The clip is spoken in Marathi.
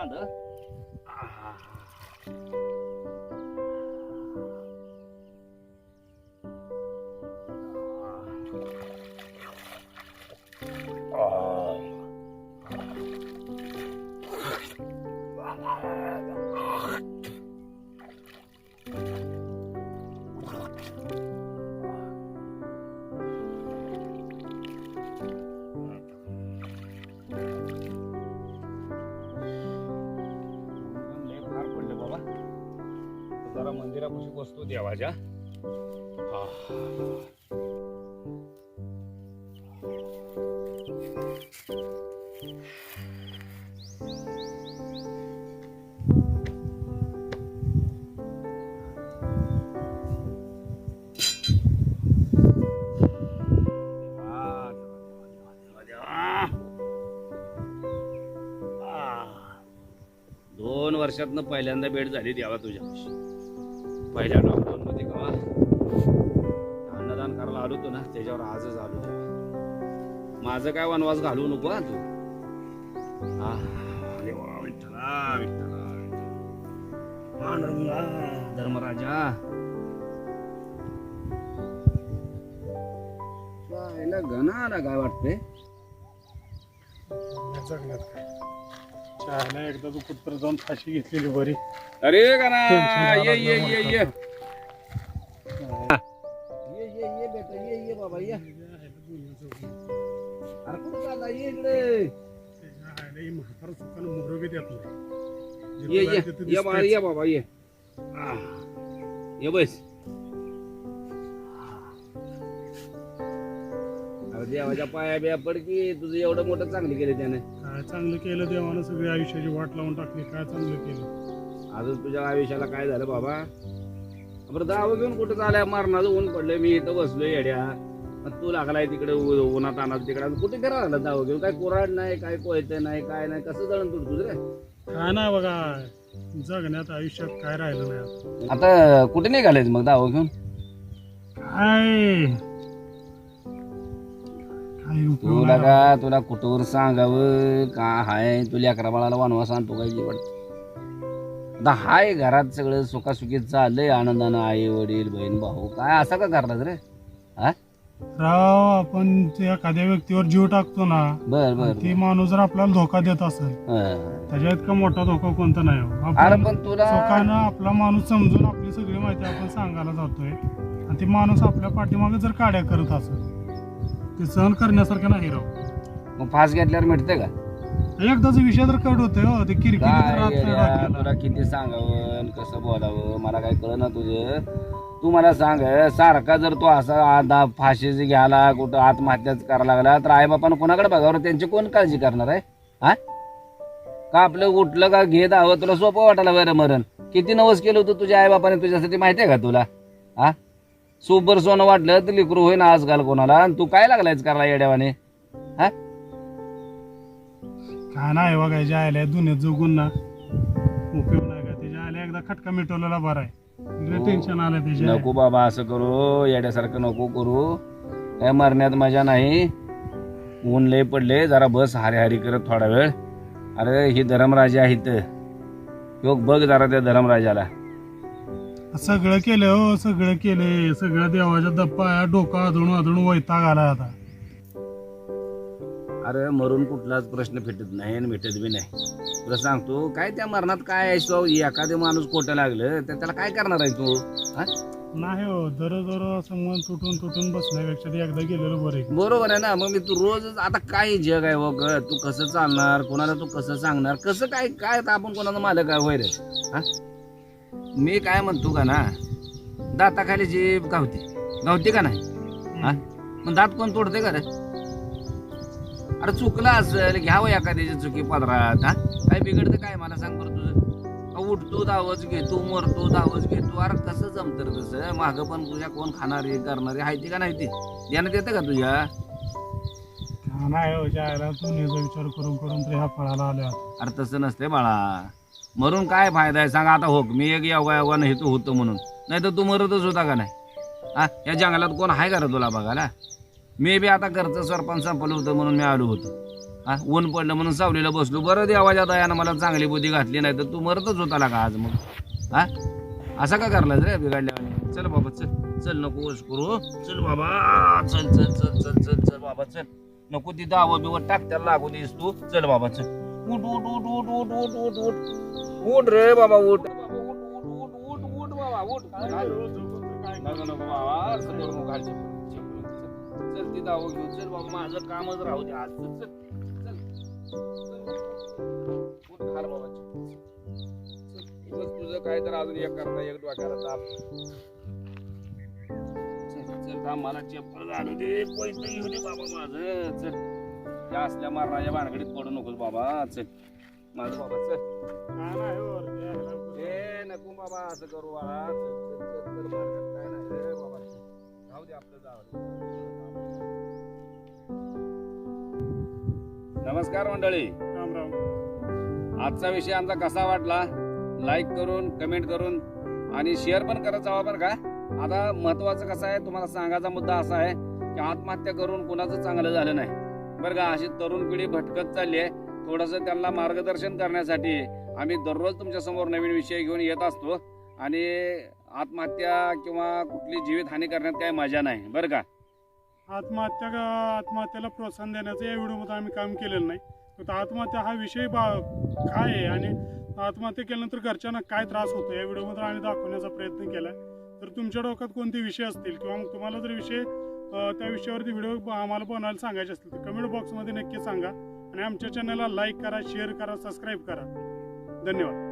काय पण भरायचं नाही जरा मंदिरापाशी बसतो देवाच्या. दोन वर्षातनं पहिल्यांदा भेट झाली देवा तुझ्यापाशी. पहिल्या लॉकडाऊनमध्ये कवा अन्नदान करायला आलो होतो ना त्याच्यावर आजच आलो माझं काय वनवास घालू नको हा तू. हा, देवा, विठ्ठला, विठ्ठला, पांडुरंगा, धर्मराजा. घना काय वाटते चहाला एकदा तू कुत्र जाऊन फाशी घेतलेली बरी. अरे टेन्शन ये ये नाही ये. ये. ये ये ये बेटा ये ये बाबा ये. अरे कुठं चालला ये इकडे. म्हातारा चुकानं मोहर बी देत नाही ये बाबा. ये बाबा ये. आ, ये बस. अरे देवाच्या पाया बिया पड की तुझं एवढं मोठं चांगलं केलं त्याने. काय चांगलं केलं देवानं सगळी आयुष्याची वाट लावून टाकली काय चांगलं केलं? अजून तुझ्या आयुष्याला काय झालं बाबा? बरं दाव घेऊन कुठं चालय मरणाचं ऊन पडलंय मी इथं बसलोय येड्या. तू लागलाय तिकडे उ- उन्हात अनात तिकडे. कुठे फिरा झालं दाव घेऊन? काय कोराड नाही काय कोयतं नाही काय नाही कसं जळण तुडतोस रे? काय नाही बघा जगण्यात आयुष्यात काय राहिलं नाही आता. आता कुठे निघालेस मग दाव घेऊन? काय? काय उपयोग तुला का तुला कुठवर सांगावं? का हाय? तुला अकरा बाळाला वानवा आणतो काय जी वाटत आता हाय घरात सगळं सुखासुखीत चाललंय आनंदानं आई वडील बहीण भाऊ. काय असं का करतात रे? राव आपण त्या एखाद्या व्यक्तीवर जीव टाकतो ना बर बर ती माणूस जर आपल्याला धोका देत असेल हं. त्याच्या इतका मोठा धोका कोणता नाही हो. अरे आपण पण तुला आपला माणूस समजून आपली सगळी माहिती आपण सांगायला जातोय. आणि ते माणूस आपल्या पाठीमागे जर काड्या करत असेल ते सहन करण्यासारखं नाही राव. मग फास घेतल्यावर मिळते का? एकदाचा विषय जर कट होतोय हो ते किरकिरी तर काय येड्या. तुला किती सांगावं आणि कसं बोलावं मला काय कळ ना तुझं. तू मला सांग सारखा जर तू असा आता फाशीच घ्यायला कुठं आत्महत्याच करायला लागला तर आई बापानं कोणाकडे बघावर त्यांची कोण काळजी करणार आहे? हा? का आपलं उठलं का घेत हवं तुला सोपं वाटायला बरं मरण. किती नवस केलं होतं तुझ्या आई बापाने तुझ्यासाठी माहिती आहे का तुला? हा? सुपर सोनं वाटलं तर लिकरू होईन आजकाल कोणाला. आणि तू काय लागलायच करायला येड्यावाने काय नाही बघायच्या आयला दुनियेत जगून ना. उपयोग नाही का? त्याच्या आयला एकदा खटका मिटवलेला बरा आहे. हो. टेन्शन आलं त्याच्या नको बाबा असं करू. येड्यासारखं नको करू. काय मरण्यात मजा नाही. ऊन लय पडले. जरा बस हारी हारी करत थोडा वेळ. अरे ही धरमराजा आहेत. योग बघ जरा त्या धरमराजाला. सगळं केलं हो सगळं केलंय सगळं देवाच्या दप्पा डोका आदळून आदळून वैताग आलाय आता. अरे मरून कुठलाच प्रश्न फिटत नाही आणि मिटत बी नाही. तुला सांगतो काय त्या मरणात काय आहे शिवाय एखादे माणूस कोटं लागलं तर त्याला काय करणार आहे तू? हा? नाही हो दर दर असं मन तुटून तुटून बसण्यापेक्षा ते एकदा गेलेलं बरं आहे. बरोबर आहे ना. मग मी तू रोज आता काय जग आहे बघ? तू कसं चालणार? कोणाला तू कसं सांगणार? कसं काय काय आता आपण कोणाला मालक आहे होय रे हा? मी काय म्हणतो का ना दाताखाली जीभ गावते. गावते का नाही? हा? मग दात कोण तोडते का रे? अरे चुकलं असेल घ्यावं एखाद्याची चुकी पदरात हा? काय बिघडतं काय? मला सांग बरं तुझं. उठतो दावच घेतो मरतो दावच घेतो. अरे कसं जमतं तसं? मागं पण तुझ्या कोण खाणारी करणारी आहे ती का नाही ती? ध्यानात येतं का तुझ्या? नाही हो जायला करून करून तर ह्या फळाला आले आता अरे तसं नसते बाळा. मरून काय फायदा आहे? सांगा आता हो मी एक योगा योगा नाही तू होतो म्हणून. नाही तर तू मरतच होता का नाही? हा? या जंगलात कोण आहे का रे तुला बघायला? मी बी आता घरचं सरपंच संपलं होतं म्हणून मी आलो होतो. हा? ऊन पडलं म्हणून सावलीला बसलो. बरं देवाच्या दयानं मला चांगली बुद्धी घातली नाही तर तू मरतच होता का आज मग? हा? असं का करला रे बिघडल्या चल बाबा चल. चल नको वस करू चल बाबा चल चल चल चल चल चल बाबा चल. नको ती दावं बिवं टाक त्याला लागू देस तू. चल बाबा चल. उठ उठ उठ उठ उठ उठ उठ उठ उठ रे बाबा उठ बाबा, उठ उठ उठ बाबा उठ नको नको बाबा असं करू नको खालच्या चल चल ती दावं घेऊ चल बाबा माझं कामच राहू दे आज चल चल चल चल. उठ खाल बाबा चल. चल. उगाच तुझं काय तर अजून एक करता एक डोक्याला ताप चल चल थांब मला चप्पल घालू दे पैसे घेऊ दे बाबा माझं चल त्या असल्या मारणाच्या भानगडीत पडू नकोस बाबा चल. माझं बाबा चल. ए नको बाबा असं करू बाळा. चल चल चल चल मार्गात काय नाही रे बाबा. दे आपलं जाऊ नमस्कार मंडळी. राम राम आजचा विषय आमचा कसा वाटला? लाईक करून कमेंट करून आणि शेअर पण करत जावा बरं का. आता महत्वाचं कसं आहे तुम्हाला सांगायचा मुद्दा असा आहे की आत्महत्या करून कुणाचं चांगलं झालं नाही. बरं का अशी तरुण पिढी भटकत चालली आहे. थोडंसं त्यांना मार्गदर्शन करण्यासाठी आम्ही दररोज तुमच्यासमोर नवीन विषय घेऊन येत असतो. आणि आत्महत्या किंवा कुठली जीवितहानी करण्यात काही मजा नाही बरं का? आत्महत्या आत्महत्येला प्रोत्साहन देण्याचं या व्हिडिओमध्ये आम्ही काम केलेलं नाही. तर आत्महत्या हा विषय बा काय आहे? आणि आत्महत्या केल्यानंतर घरच्यांना काय त्रास होतो? या व्हिडिओमध्ये आम्ही दाखवण्याचा प्रयत्न केला तर तुमच्या डोक्यात कोणते विषय असतील? किंवा मग तुम्हाला जर विषय त्या विषयावरती व्हिडिओ आम्हाला बनवायला सांगायचे असतील तर कमेंट बॉक्समध्ये नक्की सांगा. आणि आमच्या चॅनलला लाईक करा शेअर करा सबस्क्राईब करा. धन्यवाद.